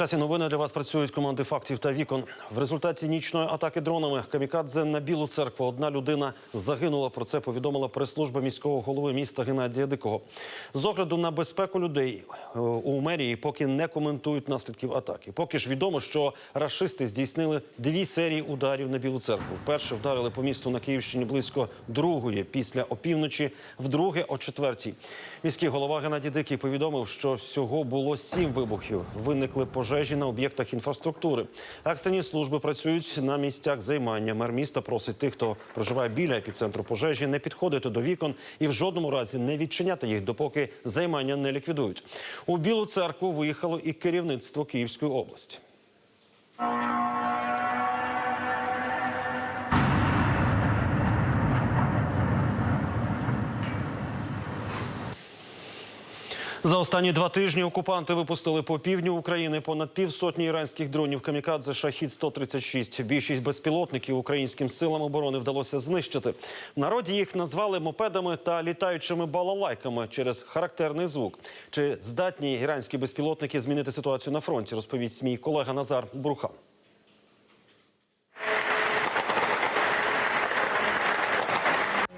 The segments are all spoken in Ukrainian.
Часі новини для вас працюють команди фактів та вікон. В результаті нічної атаки дронами камікадзе на Білу церкву одна людина загинула. Про це повідомила прес-служба міського голови міста Геннадія Дикого. З огляду на безпеку людей е, у мерії поки не коментують наслідків атаки. Поки ж відомо, що рашисти здійснили дві серії ударів на Білу церкву. Вперше вдарили по місту на Київщині близько другої після опівночі, вдруге о четвертій. Міський голова Геннадій Дикий повідомив, що всього було сім вибухів. Виникли пожежі на об'єктах інфраструктури. Екстрені служби працюють на місцях займання. Мер міста просить тих, хто проживає біля епіцентру пожежі, не підходити до вікон і в жодному разі не відчиняти їх, допоки займання не ліквідують. У Білу церкву виїхало і керівництво Київської області. За останні два тижні окупанти випустили по півдню України понад півсотні іранських дронів камікадзе шахід 136 Більшість безпілотників українським силам оборони вдалося знищити. В народі їх назвали мопедами та літаючими балалайками через характерний звук. Чи здатні іранські безпілотники змінити ситуацію на фронті? Розповість мій колега Назар Брухан. –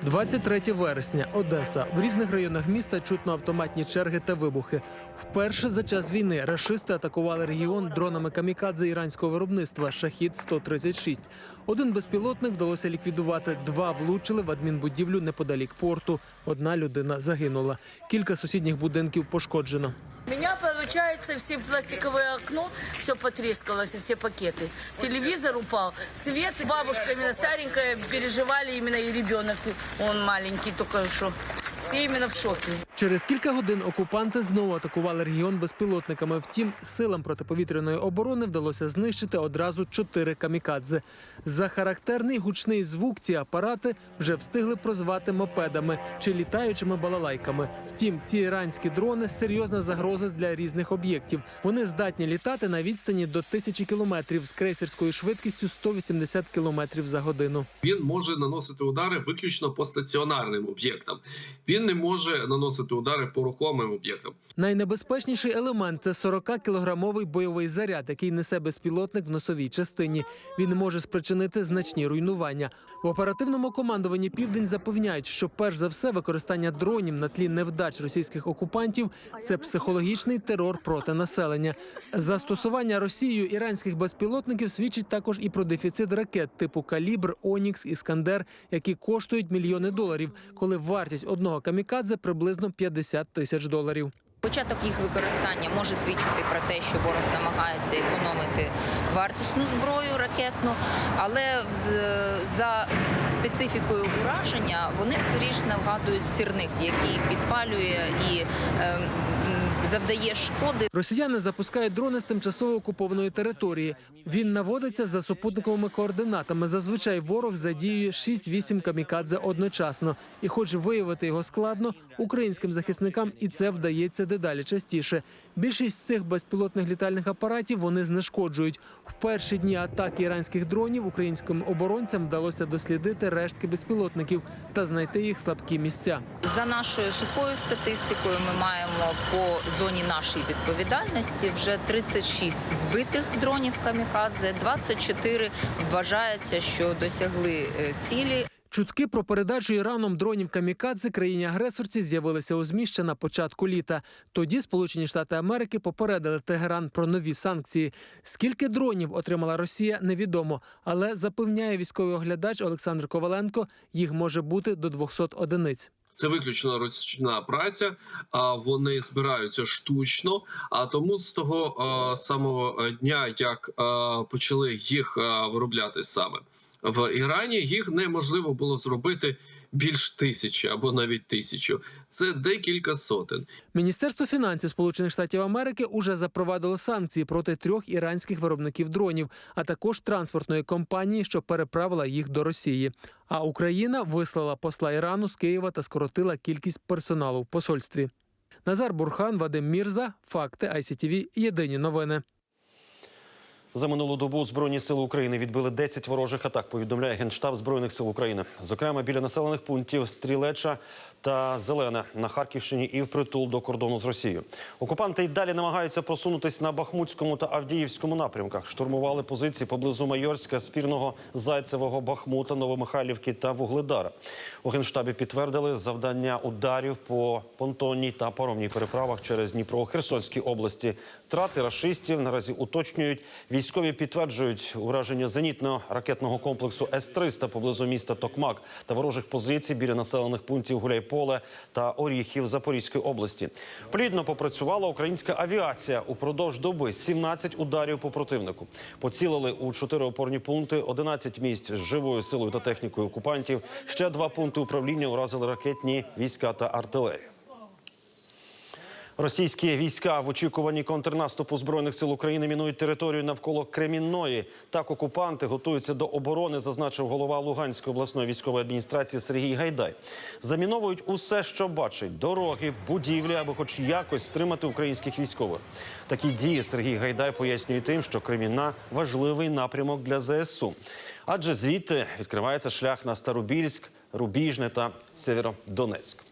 23 вересня, Одеса. В різних районах міста чутно автоматні черги та вибухи. Вперше за час війни рашисти атакували регіон дронами камікадзе іранського виробництва Шахід 136 Один безпілотник вдалося ліквідувати. Два влучили в адмінбудівлю неподалік порту. Одна людина загинула. Кілька сусідніх будинків пошкоджено. Меня, получается, все пластиковое окно, все потрескалось, все пакеты. Телевизор упал, свет. Бабушка именно старенькая, переживали именно и ребенок, он маленький только что. Все именно в шоке. Через кілька годин окупанти знову атакували регіон безпілотниками. Втім, силам протиповітряної оборони вдалося знищити одразу чотири камікадзе. За характерний гучний звук ці апарати вже встигли прозвати мопедами чи літаючими балалайками. Втім, ці іранські дрони серйозна загроза для різних об'єктів. Вони здатні літати на відстані до тисячі кілометрів з крейсерською швидкістю 180 кілометрів за годину. Він може наносити удари виключно по стаціонарним об'єктам. Він не може наносити удари по рухомим об'єктам. Найнебезпечніший елемент це 40-кілограмовий бойовий заряд, який несе безпілотник в носовій частині. Він може спричинити значні руйнування. В оперативному командуванні Південь запевняють, що перш за все використання дронів на тлі невдач російських окупантів це психологічний терор проти населення. Застосування Росією іранських безпілотників свідчить також і про дефіцит ракет типу Калібр, Онікс, Іскандер, які коштують мільйони доларів, коли вартість одного камікадзе приблизно 50 тисяч доларів. Початок їх використання може свідчити про те, що ворог намагається економити вартісну зброю ракетну, але за специфікою ураження вони скоріш нагадують сірник, який підпалює і ем, завдає шкоди Росіяни запускають дрони з тимчасово окупованої території. Він наводиться за супутниковими координатами. Зазвичай ворог задіює 6-8 камікадзе одночасно. І, хоч виявити його складно, українським захисникам і це вдається дедалі частіше. Більшість цих безпілотних літальних апаратів вони знешкоджують. В перші дні атаки іранських дронів українським оборонцям вдалося дослідити рештки безпілотників та знайти їх слабкі місця. За нашою сухою статистикою, ми маємо по зоні нашої відповідальності вже 36 збитих дронів камікадзе, 24 вважається, що досягли е, цілі. Чутки про передачу Іраном дронів камікадзе країні агресорці з'явилися у ЗМІ ще на початку літа. Тоді Сполучені Штати Америки попередили Тегеран про нові санкції. Скільки дронів отримала Росія, невідомо, але запевняє військовий оглядач Олександр Коваленко, їх може бути до 200 одиниць. Це виключно ручна праця. А вони збираються штучно. А тому з того самого е, дня, як почали їх виробляти саме в Ірані, їх неможливо було зробити більш тисячі або навіть тисячу. Це декілька сотень. Міністерство фінансів Сполучених Штатів Америки уже запровадило санкції проти трьох іранських виробників дронів, а також транспортної компанії, що переправила їх до Росії. А Україна вислала посла Ірану з Києва та скоротила кількість персоналу в посольстві. Назар Бурхан, Вадим Мірза, факти ICTV, Єдині новини. За минулу добу Збройні сили України відбили 10 ворожих атак, повідомляє Генштаб Збройних сил України. Зокрема, біля населених пунктів Стрілеча та зелене на Харківщині і впритул до кордону з Росією. Окупанти й далі намагаються просунутись на Бахмутському та Авдіївському напрямках. Штурмували позиції поблизу Майорська, спірного Зайцевого, Бахмута, Новомихайлівки та Вугледара. У генштабі підтвердили завдання ударів по понтонній та паромній переправах через Дніпро у Херсонській області. Втрати рашистів наразі уточнюють. Військові підтверджують ураження зенітно-ракетного комплексу С-300 поблизу міста Токмак та ворожих позицій біля населених пунктів Гуляйполе та Оріхів Запорізької області. Плідно попрацювала українська авіація упродовж доби 17 ударів по противнику. Поцілили у чотири опорні пункти, 11 місць з живою силою та технікою окупантів. Ще два пункти управління уразили ракетні війська та артилерію. Російські війська в очікуванні контрнаступу збройних сил України мінують територію навколо Кремінної. Так окупанти готуються до оборони, зазначив голова Луганської обласної військової адміністрації Сергій Гайдай. Заміновують усе, що бачать: дороги, будівлі, аби хоч якось стримати українських військових. Такі дії Сергій Гайдай пояснює тим, що Кремінна важливий напрямок для ЗСУ, адже звідти відкривається шлях на Старобільськ, Рубіжне та Сєвєродонецьк.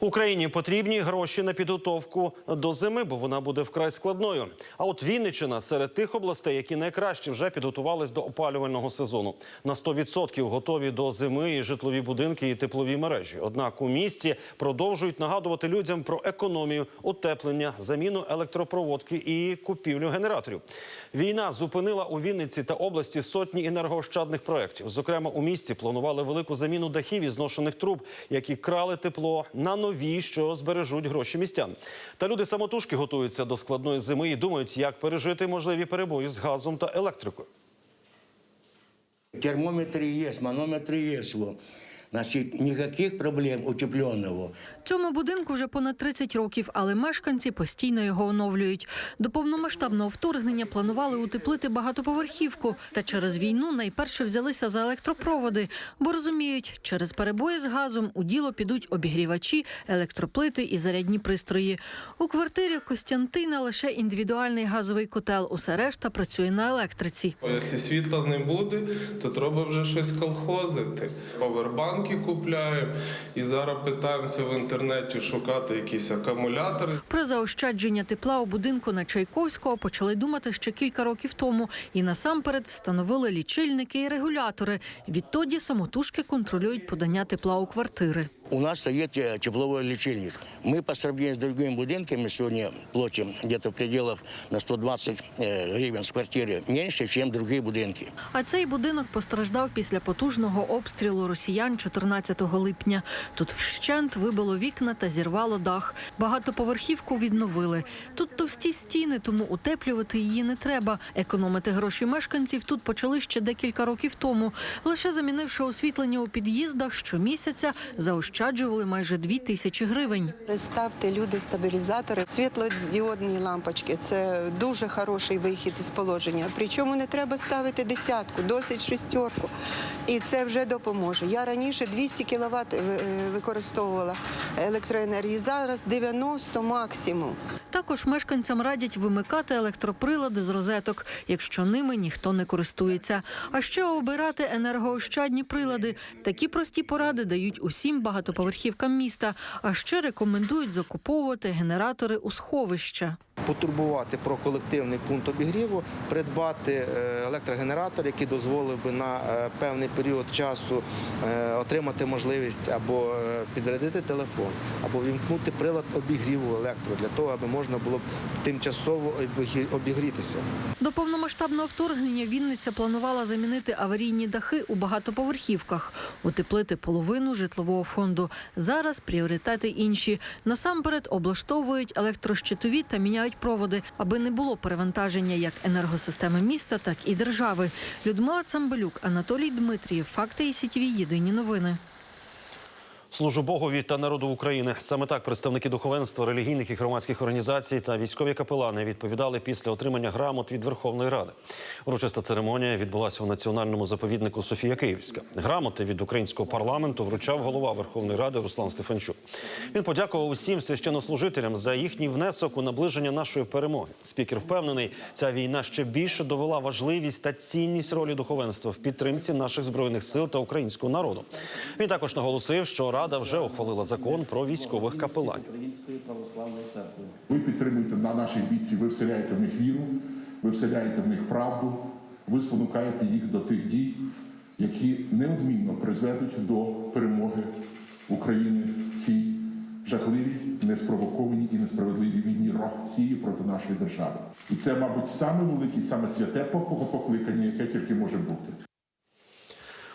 Україні потрібні гроші на підготовку до зими, бо вона буде вкрай складною. А от Вінниччина серед тих областей, які найкраще вже підготувались до опалювального сезону. На 100% готові до зими і житлові будинки і теплові мережі. Однак у місті продовжують нагадувати людям про економію, утеплення, заміну електропроводки і купівлю генераторів. Війна зупинила у Вінниці та області сотні енергоощадних проєктів. Зокрема, у місті планували велику заміну дахів і зношених труб, які крали тепло на нові, що збережуть гроші містян. Та люди самотужки готуються до складної зими і думають, як пережити можливі перебої з газом та електрикою. Термометри є, манометри есть. Во. Значит, никаких проблем утепленного. Цьому будинку вже понад 30 років, але мешканці постійно його оновлюють. До повномасштабного вторгнення планували утеплити багатоповерхівку. Та через війну найперше взялися за електропроводи, бо розуміють, через перебої з газом у діло підуть обігрівачі, електроплити і зарядні пристрої. У квартирі Костянтина лише індивідуальний газовий котел. Усе решта працює на електриці. Якщо світла не буде, то треба вже щось колхозити. Повербанки купляємо і зараз питаємося в інтернеті шукати якісь акумулятори. Про заощадження тепла у будинку на Чайковського почали думати ще кілька років тому і насамперед встановили лічильники і регулятори. Відтоді самотужки контролюють подання тепла у квартири У нас стоит э, тепловой лечильник. Мы по сравнению с другими будинками сегодня платим где-то в пределах на 120 э, гривен с квартиры меньше, чем другие будинки. А цей будинок постраждав після потужного обстрілу росіян 14 липня. Тут вщент вибило вікна та зірвало дах. Багатоповерхівку відновили. Тут товсті стіни, тому утеплювати її не треба. Економити гроші мешканців тут почали ще декілька років тому. Лише замінивши освітлення у під'їздах, щомісяця заощаджували майже дві тисячі гривень. Представте, люди стабілізатори, світлодіодні лампочки. Це дуже хороший вихід із положення. Причому не треба ставити десятку, досить шестерку. І це вже допоможе. Я раніше 200 кВт використовувала електроенергії, зараз 90 максимум. Також мешканцям радять вимикати електроприлади з розеток, якщо ними ніхто не користується. А ще обирати енергоощадні прилади. Такі прості поради дають усім багатоповерхівкам міста. А ще рекомендують закуповувати генератори у сховища. Потурбувати про колективний пункт обігріву, придбати е, електрогенератор, який дозволив би на е, певний період часу е, отримати можливість або підзарядити телефон, або вімкнути прилад обігріву електро для того, аби можна було б тимчасово обігрітися. До повномасштабного вторгнення Вінниця планувала замінити аварійні дахи у багатоповерхівках, утеплити половину житлового фонду. Зараз пріоритети інші. Насамперед облаштовують електрощитові та міняють проводи, аби не було перевантаження як енергосистеми міста, так і держави. Людмила Цамбалюк, Анатолій Дмитрієв. Факти і сітіві. Єдині новини. Служу Богові та народу України. Саме так представники духовенства, релігійних і громадських організацій та військові капелани відповідали після отримання грамот від Верховної Ради. Урочиста церемонія відбулася у національному заповіднику Софія Київська. Грамоти від українського парламенту вручав голова Верховної Ради Руслан Стефанчук. Він подякував усім священнослужителям за їхній внесок у наближення нашої перемоги. Спікер впевнений, ця війна ще більше довела важливість та цінність ролі духовенства в підтримці наших збройних сил та українського народу. Він також наголосив, що Рада вже ухвалила закон про військових капеланів. Ви підтримуєте на наших бійців, ви вселяєте в них віру, ви вселяєте в них правду, ви спонукаєте їх до тих дій, які неодмінно призведуть до перемоги України в цій жахливій, неспровокованій і несправедливій війні Росії проти нашої держави. І це, мабуть, саме велике, саме святе покликання, яке тільки може бути.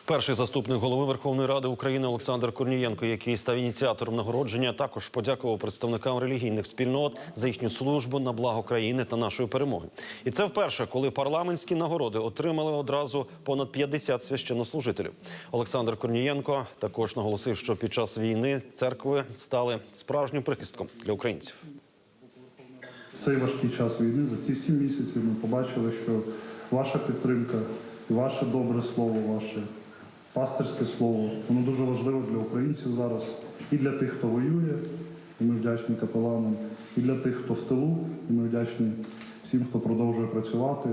Перший заступник голови Верховної Ради України Олександр Корнієнко, який став ініціатором нагородження, також подякував представникам релігійних спільнот за їхню службу на благо країни та нашої перемоги. І це вперше, коли парламентські нагороди отримали одразу понад 50 священнослужителів. Олександр Корнієнко також наголосив, що під час війни церкви стали справжнім прихистком для українців. Цей важкий час війни за ці сім місяців ми побачили, що ваша підтримка ваше добре слово, ваше пастирське слово, воно дуже важливо для українців зараз і для тих, хто воює, і ми вдячні капеланам, і для тих, хто в тилу, і ми вдячні всім, хто продовжує працювати.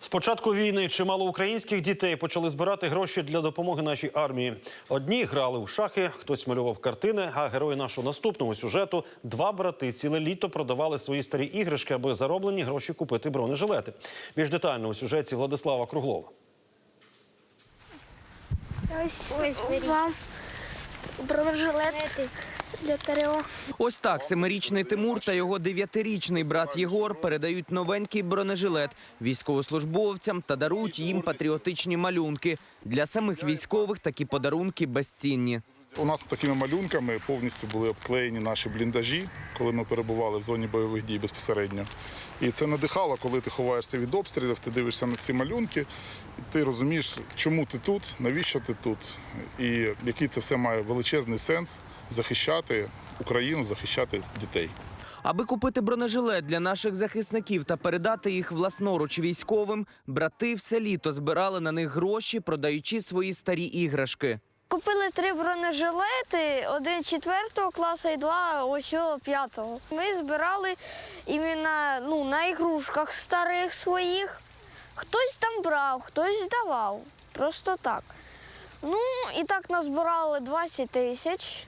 З початку війни чимало українських дітей почали збирати гроші для допомоги нашій армії. Одні грали у шахи, хтось малював картини. А герої нашого наступного сюжету два брати ціле літо продавали свої старі іграшки, аби зароблені гроші купити бронежилети. Більш детально у сюжеті Владислава Круглова. Ось, ось вам бронежилет для ТРО. Ось так семирічний Тимур та його дев'ятирічний брат Єгор передають новенький бронежилет військовослужбовцям та дарують їм патріотичні малюнки. Для самих військових такі подарунки безцінні. У нас такими малюнками повністю були обклеєні наші бліндажі, коли ми перебували в зоні бойових дій безпосередньо. І це надихало, коли ти ховаєшся від обстрілів, ти дивишся на ці малюнки, і ти розумієш, чому ти тут, навіщо ти тут, і який це все має величезний сенс захищати Україну, захищати дітей. Аби купити бронежилет для наших захисників та передати їх власноруч військовим, брати все літо збирали на них гроші, продаючи свої старі іграшки. Купили три бронежилети, один четвертого класу і два ось п'ятого. Ми збирали іменно ну, на ігрушках старих своїх. Хтось там брав, хтось здавав. Просто так. Ну, і так назбирали 20 тисяч.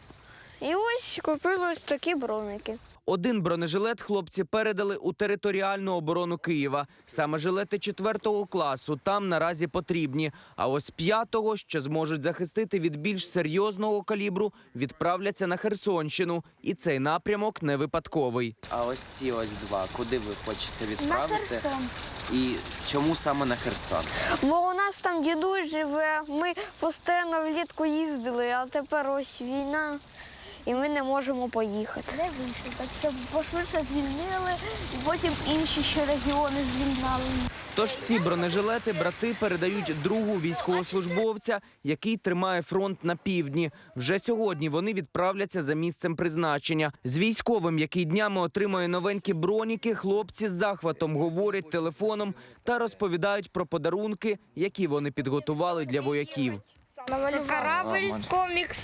І ось купили ось такі броники. Один бронежилет хлопці передали у територіальну оборону Києва. Саме жилети четвертого класу там наразі потрібні. А ось п'ятого, що зможуть захистити від більш серйозного калібру, відправляться на Херсонщину. І цей напрямок не випадковий. А ось ці ось два. Куди ви хочете відправити? На Херсон. І чому саме на Херсон? Бо у нас там дідусь живе, ми постійно влітку їздили, а тепер ось війна, і ми не можемо поїхати. Не вийшло, так що пошвидше звільнили, і потім інші ще регіони звільняли. Тож ці бронежилети брати передають другу військовослужбовця, який тримає фронт на півдні. Вже сьогодні вони відправляться за місцем призначення. З військовим, який днями отримує новенькі броніки, хлопці з захватом говорять телефоном та розповідають про подарунки, які вони підготували для вояків. Корабль, комікс.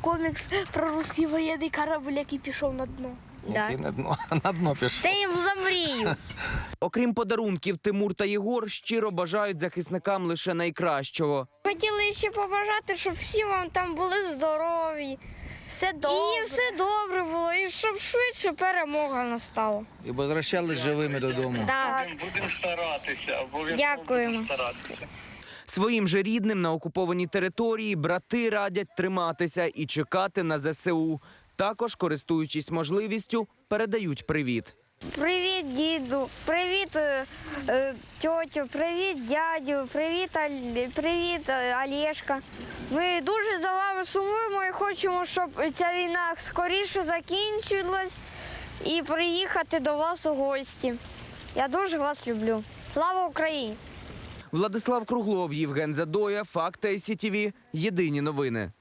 Комікс про русський воєнний корабль, який пішов на дно. Який на дно на дно пішов. Це їм за мрію. Окрім подарунків, Тимур та Єгор щиро бажають захисникам лише найкращого. Хотіли ще побажати, щоб всі вам там були здорові. Все добре. І все добре було, і щоб швидше перемога настала. І возвращались живими додому. Так. Будемо старатися, Дякуємо. старатися. Своїм же рідним на окупованій території брати радять триматися і чекати на ЗСУ. Також, користуючись можливістю, передають привіт. Привіт, діду, привіт, е, е, тьотю, привіт, дядю, привіт, привіт, е, Олєшка. Ми дуже за вами сумуємо і хочемо, щоб ця війна скоріше закінчилась і приїхати до вас у гості. Я дуже вас люблю. Слава Україні! Владислав Круглов, Євген Задоя, Факт СІТІВІ. Єдині новини.